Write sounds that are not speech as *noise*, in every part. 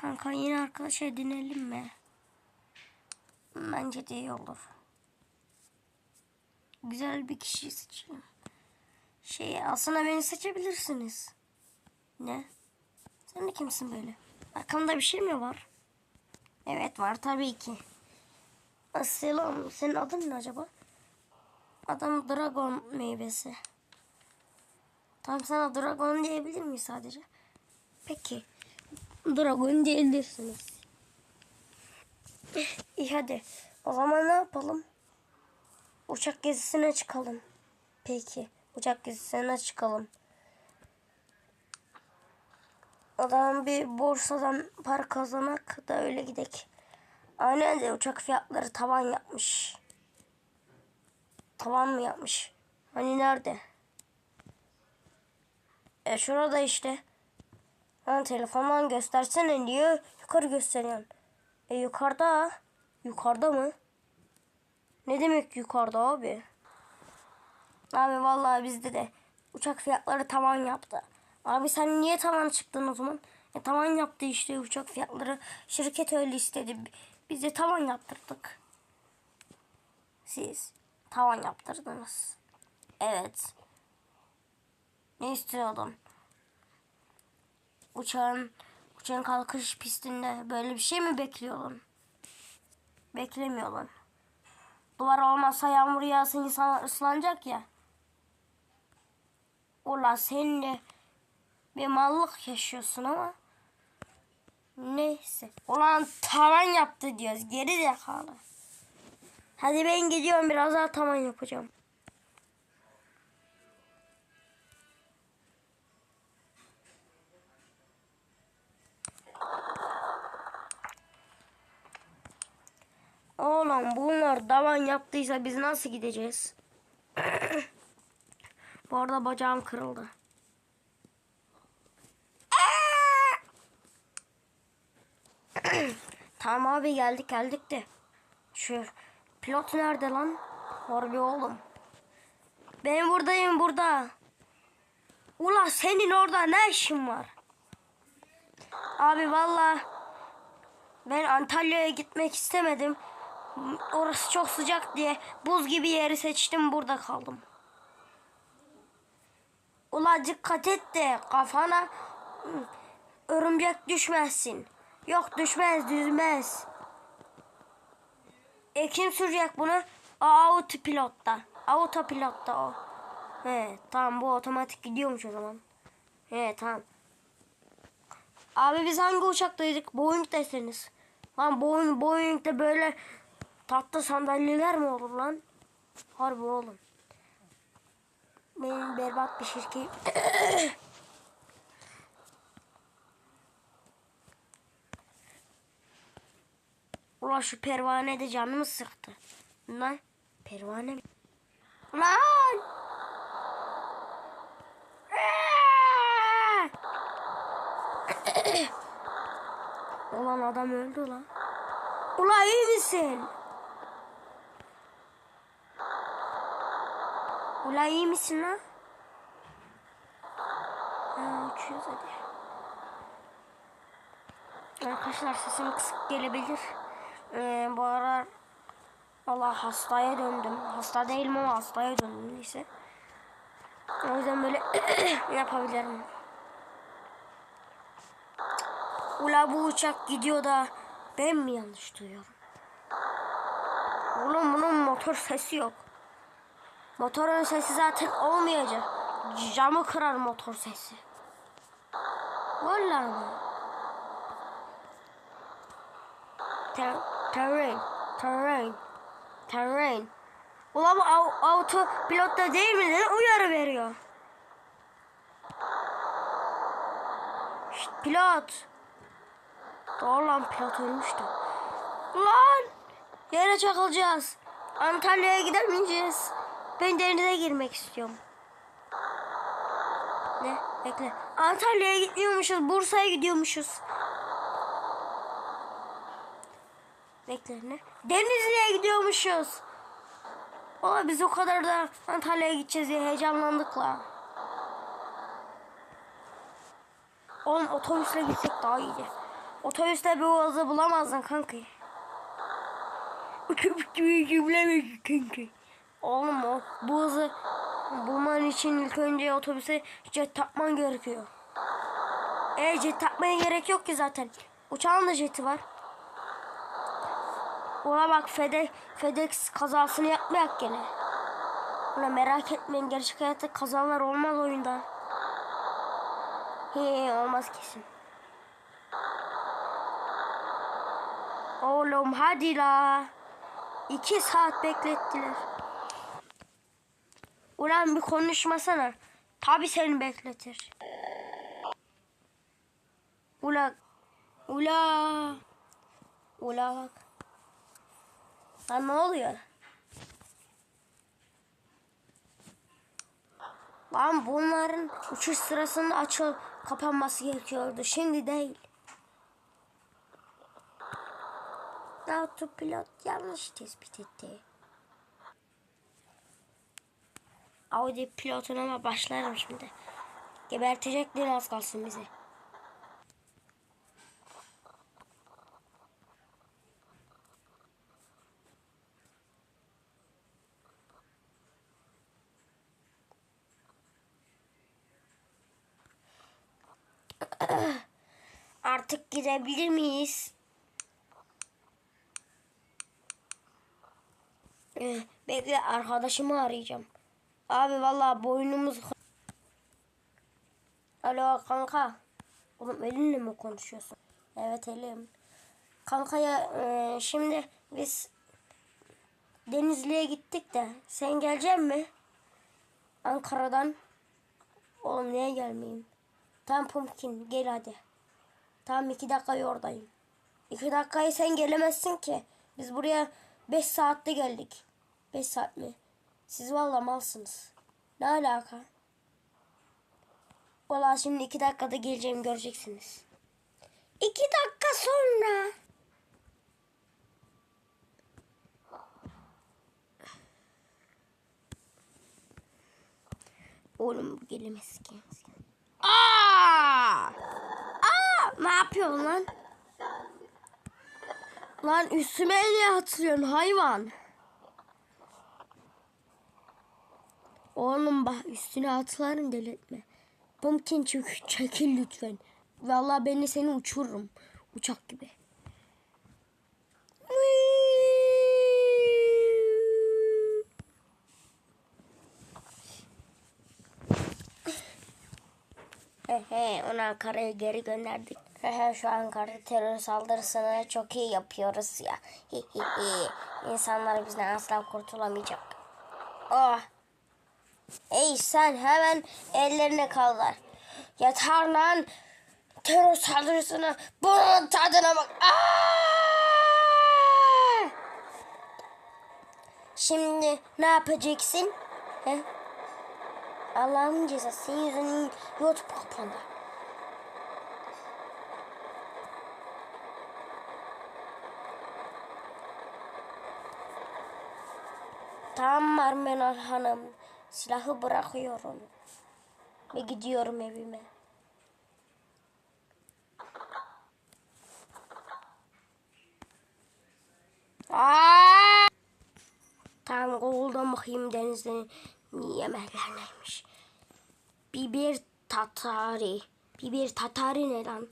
Kanka yine arkadaş edinelim mi? Bence de iyi olur. Güzel bir kişi seçeyim. Şey aslında beni seçebilirsiniz. Ne? Sen de kimsin böyle? Arkamda bir şey mi var? Evet var tabii ki. Selam. Senin adın ne acaba? Adam dragon meyvesi. Tamam sana dragon diyebilir miyiz sadece? Peki. Dragon diyebilirsiniz. İyi hadi. O zaman ne yapalım? Uçak gezisine çıkalım. Peki. Uçak gezisine çıkalım. Zaman bir borsadan para kazanak da öyle gidek. Aynen de uçak fiyatları tavan yapmış. Tavan mı yapmış? Hani nerede? E şurada işte. Ha, telefondan göstersene diyor. Yukarı gösteriyorsun. E yukarıda. Yukarıda mı? Ne demek yukarıda abi? Abi vallahi bizde de uçak fiyatları tavan yaptı. Abi sen niye tavan çıktın o zaman? E tavan yaptı işte uçak fiyatları. Şirket öyle istedi. Biz de tavan yaptırdık. Siz tavan yaptırdınız. Evet. Ne istiyordun? Uçağın uçağın kalkış pistinde böyle bir şey mi bekliyordun? Beklemiyordun. Duvar olmazsa yağmur yağsın insanlar ıslanacak ya. Ulan sen de bir mallık yaşıyorsun ama. Neyse. Ulan tavan yaptı diyoruz. Geri zekalı. Hadi ben gidiyorum biraz daha tavan yapacağım. Bunlar tavan yaptıysa biz nasıl gideceğiz? *coughs* Bu arada bacağım kırıldı. *coughs* tamam abi geldik geldik de. Şu pilot nerede lan? Harbi oğlum. Ben buradayım burada. Ula senin orada ne işin var? Abi valla ben Antalya'ya gitmek istemedim. Orası çok sıcak diye buz gibi yeri seçtim burada kaldım. Ula dikkat et de kafana örümcek düşmezsin. Yok düşmez düzmez. E kim sürecek bunu? Autopilotta. Autopilotta o. He tamam bu otomatik gidiyormuş o zaman. He tamam. Abi biz hangi uçaktaydık? Boeing deseniz. Lan Boeing, Boeing'de böyle tatlı sandalyeler mi olur lan? Harbi oğlum. Benim berbat bir şirket. *coughs* Ulan şu pervane de canımı sıktı. Lan pervane mi? Lan! *coughs* Ulan adam öldü lan. Ulan iyi misin? Ulan iyi misin lan? Ha, uçuyoruz hadi. Arkadaşlar sesim kısık gelebilir. Ee, bu aralar Allah hastaya döndüm. Hasta değilim ama hastaya döndüm neyse. O yüzden böyle *clears throat* yapabilirim. Ula bu uçak gidiyor da ben mi yanlış duyuyorum? Oğlum bunun motor sesi yok. Motorun sesi zaten olmayacak. Camı kırar motor sesi. Vallahi mi? Ter terrain, terrain, terrain. Ulan bu au- auto pilotta değil mi? Neden uyarı veriyor? Şşt, pilot. Doğru lan pilot ölmüştü. Lan! Yere çakılacağız. Antalya'ya gidemeyeceğiz. Ben denize girmek istiyorum. Ne? Bekle. Antalya'ya gitmiyormuşuz. Bursa'ya gidiyormuşuz. Bekle ne? Denizli'ye gidiyormuşuz. Valla biz o kadar da Antalya'ya gideceğiz diye heyecanlandık la. Oğlum otobüsle gitsek daha iyiydi. Otobüste bu hızı bulamazdın kanka. Otobüste bu hızı bulamazdın kanka. Oğlum o bu hızı bulman için ilk önce otobüse jet takman gerekiyor. E jet takmaya gerek yok ki zaten. Uçağın da jeti var. Ona bak Fede, FedEx kazasını yapmayak gene. Buna merak etmeyin gerçek hayatta kazalar olmaz oyunda. He olmaz kesin. Oğlum hadi la. İki saat beklettiler. Ulan bir konuşmasana. Tabi seni bekletir. Ula. Ula. Ula bak. Lan ne oluyor? Lan bunların uçuş sırasında açıl kapanması gerekiyordu. Şimdi değil. Autopilot yanlış tespit etti. Audi pilotuna ama başlarım şimdi. Gebertecekler az kalsın bizi. *clears throat* Artık gidebilir miyiz? Ee, bekle arkadaşımı arayacağım. Abi vallahi boynumuz... Alo kanka. Oğlum elinle mi konuşuyorsun? Evet elim. Kanka ya e, şimdi biz Denizli'ye gittik de sen gelecek mi? Ankara'dan. Oğlum niye gelmeyeyim? Tamam Pumpkin gel hadi. Tamam iki dakika oradayım. İki dakikayı sen gelemezsin ki. Biz buraya beş saatte geldik. Beş saat mi? Siz valla malsınız. Ne alaka? Valla şimdi iki dakikada geleceğim göreceksiniz. İki dakika sonra. Oğlum gelemez ki. Aa! Aa! Ne yapıyorsun lan? Lan üstüme niye atıyorsun hayvan? Oğlum bak üstüne atlarım delirtme. Pumpkin çek, çekil lütfen. Vallahi beni seni uçururum. Uçak gibi. Hehe onu Ankara'ya geri gönderdik. Hehe şu Ankara terör saldırısını çok iyi yapıyoruz ya. Hihihi. İnsanlar bizden asla kurtulamayacak. Oh. Ey sen hemen ellerini kaldır. Yeter lan. Terör saldırısını bunun tadına bak. Şimdi ne yapacaksın? He? Allah'ın cezası senin yüzünden YouTube kapandı. Tamam Marmenal Hanım. Silahı bırakıyorum. Ve gidiyorum evime. Aa! Tamam Google'dan bakayım denizden yemekler neymiş. Biber tatari. Biber tatari ne lan?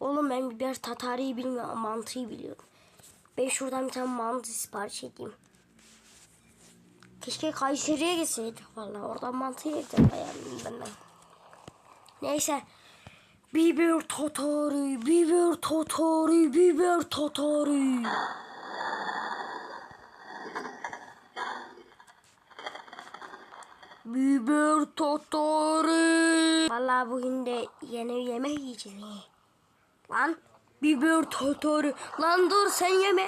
Oğlum ben biber tatariyi bilmiyorum. Mantıyı biliyorum. Ben şuradan bir tane mantı sipariş edeyim. Keşke Kayseri'ye gitseydik vallahi. Oradan mantı yedim beğendim ben. Neyse. Biber tatari, biber tatari, biber tatari. Biber tatari. Vallahi bugün de yeni yemek yiyeceğiz. Lan biber tatari. Lan dur sen yeme.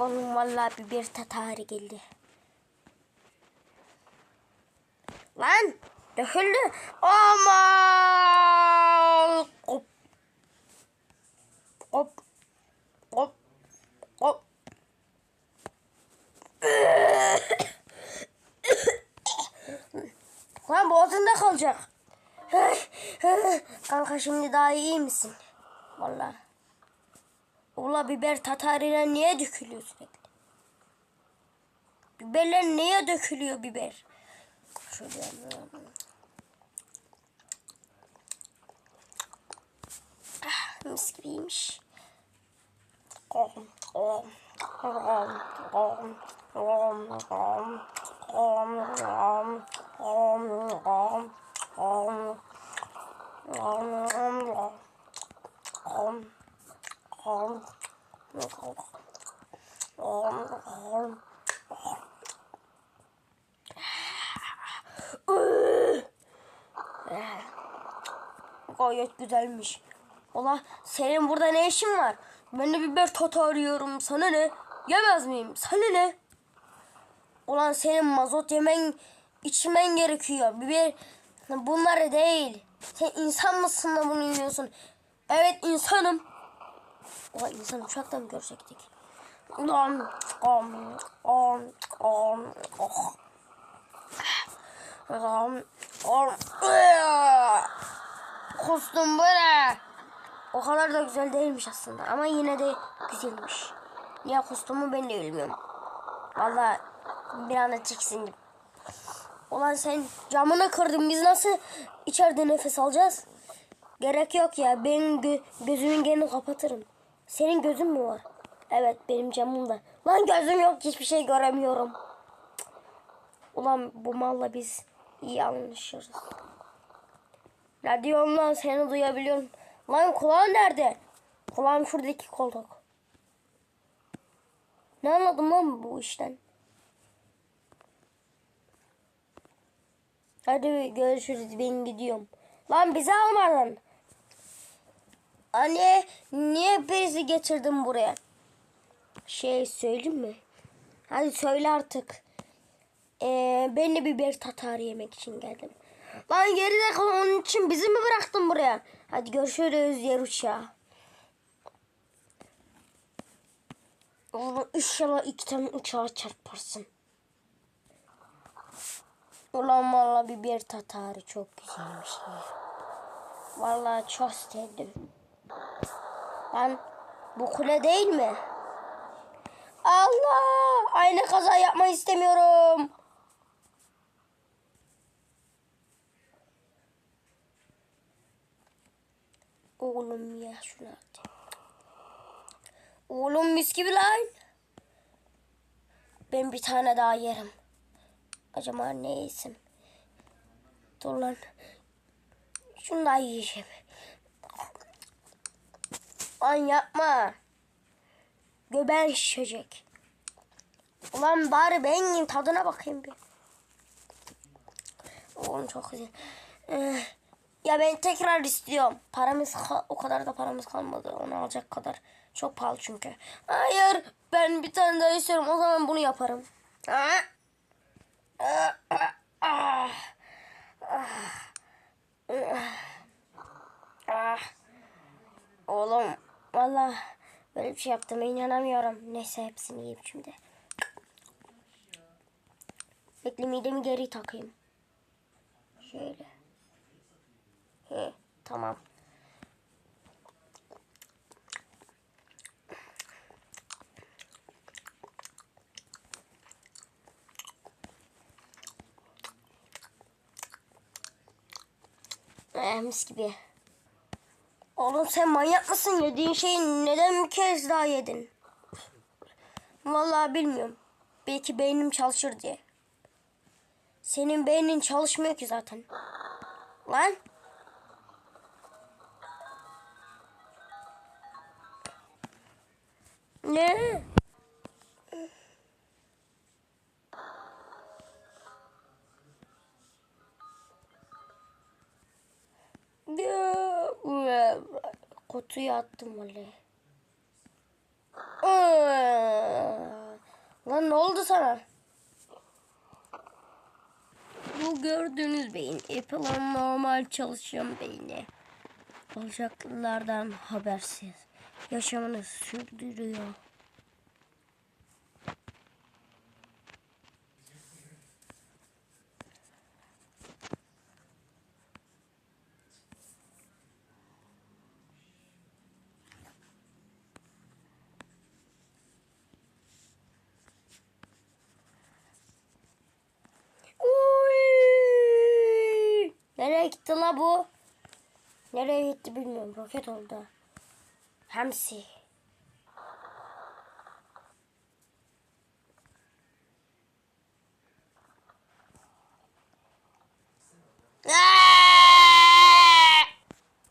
Onun vallahi bir, bir tatarı geldi. Lan döküldü. Ama kop kop kop kop. Lan boğazında kalacak. Kanka şimdi daha iyi misin? Vallahi. Ula biber tatarıyla niye dökülüyor sürekli? Biberler niye dökülüyor biber? Şöyle. Ah, mis gibiymiş. Gayet güzelmiş. Ola senin burada ne işin var? Ben de biber toto arıyorum. Sana ne? Yemez miyim? Sana ne? Ulan senin mazot yemen içmen gerekiyor. Biber bunları değil. Sen insan mısın da bunu yiyorsun? Evet insanım. Ulan insan uçaktan görecektik? Ulan om om om oh. Om om Kustum böyle. O kadar da güzel değilmiş aslında ama yine de güzelmiş. Niye kustumu ben de bilmiyorum. Valla bir anda tiksindim. Ulan sen camını kırdın biz nasıl içeride nefes alacağız? Gerek yok ya benim gö gözümün genini kapatırım. Senin gözün mü var? Evet benim camımda. Lan gözüm yok hiçbir şey göremiyorum. Ulan bu malla biz iyi anlaşırız. Ne lan seni duyabiliyorum. Lan kulağın nerede? Kulağım şuradaki koltuk. Ne anladım lan bu işten? Hadi görüşürüz ben gidiyorum. Lan bizi almadın. Anne niye bizi getirdin buraya? Şey söyleyeyim mi? Hadi söyle artık. Ee, ben de biber tatarı yemek için geldim. Lan geride kal onun için bizi mi bıraktın buraya? Hadi görüşürüz yer uçağı. Oğlum inşallah iki tane uçağa çarparsın. Ulan valla biber tatarı çok güzelmiş. Vallahi çok sevdim. Lan bu kule değil mi? Allah! Aynı kaza yapmayı istemiyorum. Oğlum ya şunu at. Oğlum mis gibi lan. Ben bir tane daha yerim. Acaba ne yesim? Dur lan. Şunu da yiyeceğim. Lan yapma. Göbeğin şişecek. Ulan bari ben yiyeyim tadına bakayım bir. Oğlum çok güzel. Ee, ya ben tekrar istiyorum. Paramız o kadar da paramız kalmadı. Onu alacak kadar. Çok pahalı çünkü. Hayır ben bir tane daha istiyorum. O zaman bunu yaparım. Ah. Ah. Ah. Ah. Oğlum valla böyle bir şey yaptığıma inanamıyorum. Neyse hepsini yiyeyim şimdi. Bekle midemi geri takayım. Şöyle. He, tamam. Eh, mis gibi. Oğlum sen manyak mısın? Yediğin şeyi neden bir kez daha yedin? Vallahi bilmiyorum. Belki beynim çalışır diye. Senin beynin çalışmıyor ki zaten. Lan. Ne? Ya, Kutuya attım vallahi. Aa, Lan ne oldu sana? Bu gördüğünüz beyin Apple'ın normal çalışan beyni. Olacaklardan habersiz. Yaşamını sürdürüyor. Bu? Nereye gitti bilmiyorum. Roket oldu. Hamsi.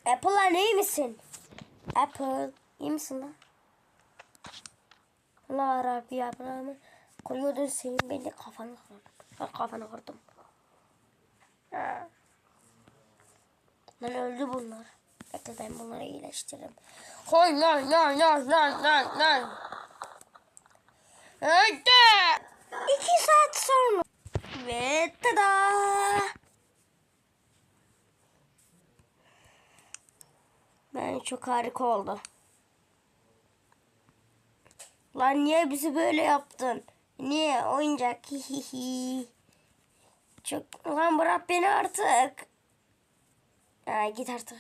Apple lan iyi misin? Apple iyi misin lan? Allah Rabbi ya Abraham'ı koruyordun senin ben de kafanı kırdım. Ben kafanı kırdım. Ha. Lan öldü bunlar. Bekle ben bunları iyileştiririm. Koy lan lan lan lan lan lan. Öldü. İki saat sonra. Ve tada. Ben çok harika oldu. Lan niye bizi böyle yaptın? Niye oyuncak? Hihihi. *laughs* Çok lan bırak beni artık. Ha, git artık.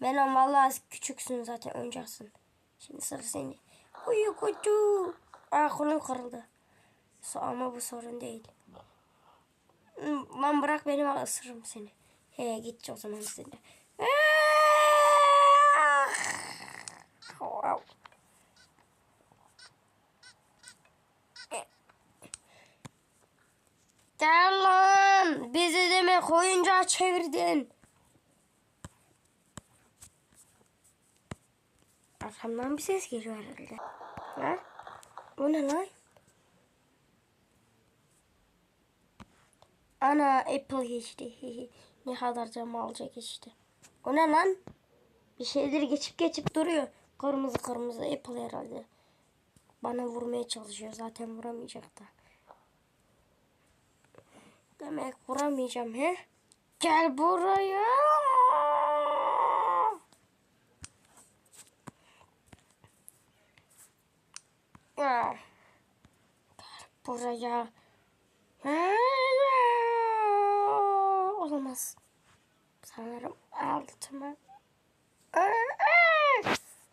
Melon vallahi küçüksün zaten oyuncaksın. Şimdi sıra seni. Uyu kucu. Aa kolum kırıldı. So- Ama bu sorun değil. Lan bırak beni ben ısırırım seni. He git o zaman sen de. Ah! Wow. Gel lan. Bizi demek oyuncağa çevirdin. Arkamdan bir ses geliyor herhalde. Ha? O ne lan? Ana Apple geçti. *laughs* ne kadar zamanlıca geçti. O ne lan? Bir şeyleri geçip geçip duruyor. Kırmızı kırmızı Apple herhalde. Bana vurmaya çalışıyor. Zaten vuramayacak da. Demek vuramayacağım he? Gel buraya. Ya. Buraya. Olamaz. Sanırım altıma.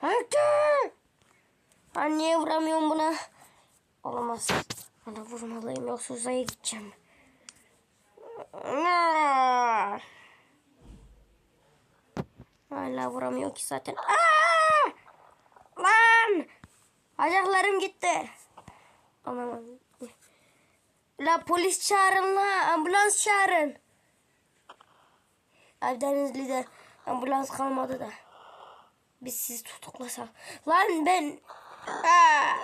Altı. Ben niye vuramıyorum buna? Olamaz. Bana vurmalıyım yoksa uzaya gideceğim. Hala vuramıyor ki zaten. Aa! Lan! Bacaklarım gitti. Aman. La polis çağırın la ambulans çağırın. Abi Denizli'de ambulans kalmadı da. Biz sizi tutuklasak. Lan ben... Aa!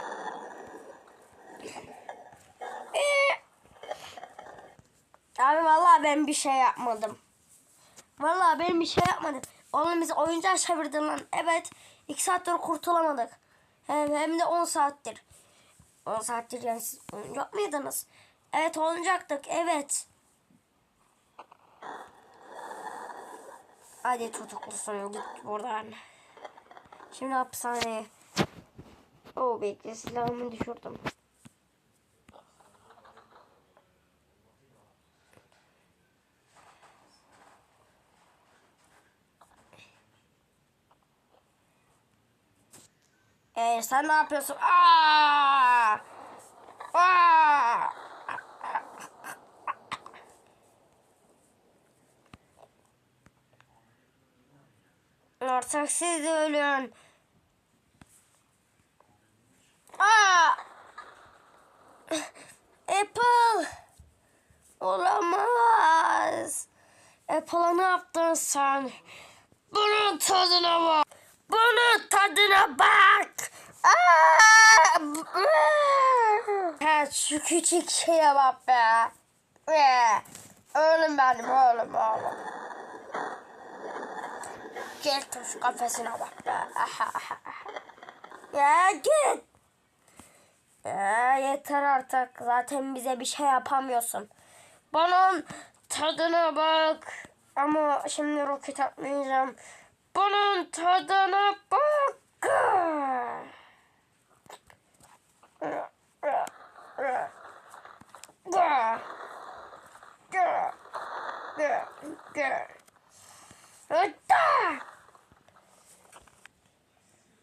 Ee! Abi vallahi ben bir şey yapmadım. Vallahi ben bir şey yapmadım. Oğlum bizi oyuncağa çevirdin lan. Evet. iki saattir kurtulamadık. Hem, de 10 saattir. 10 saattir yani siz oyuncak mıydınız? Evet oyuncaktık. Evet. Hadi tutuklusun git buradan. Şimdi hapishaneye. Oo bekle silahımı düşürdüm. Ee, sen ne yapıyorsun? Aa! Artık siz de ölün. Aa! Apple! Olamaz. Apple'a ne yaptın sen? Bunun tadına bak. Bunun tadına bak. Ha, şu küçük şeye bak be. Oğlum benim oğlum oğlum. Gel şu kafesine bak be. Aha, aha. Ya git. Ya yeter artık. Zaten bize bir şey yapamıyorsun. Bunun tadına bak. Ama şimdi roket atmayacağım. Bunun tadına bak.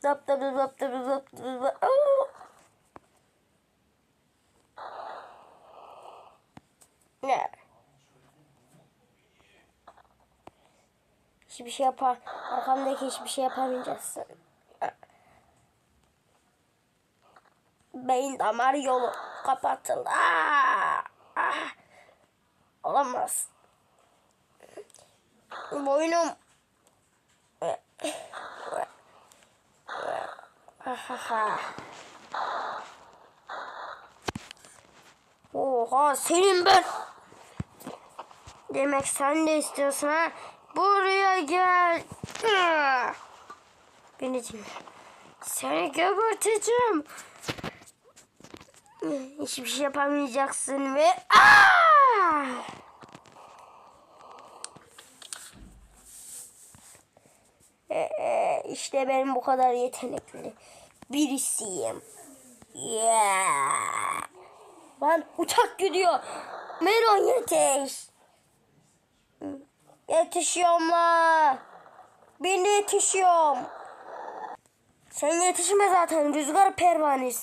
Dap dap dap dap dap. Au! Ne? hiçbir şey yapar. Arkamdaki hiçbir şey yapamayacaksın. Beyin damar yolu kapatıldı. Aa! Ah! Olamaz. Boynum. Oha senin ben. Demek sen de istiyorsun ha. Buraya gel. Ah! Dinle. Seni geberteceğim. Hiçbir şey yapamayacaksın ve Aa! Ee, işte ben bu kadar yetenekli birisiyim. Yeah. Lan uçak gidiyor. Meron yetiş. Yetişiyorum la. Ben de yetişiyorum. Sen yetişme zaten rüzgar pervanesi.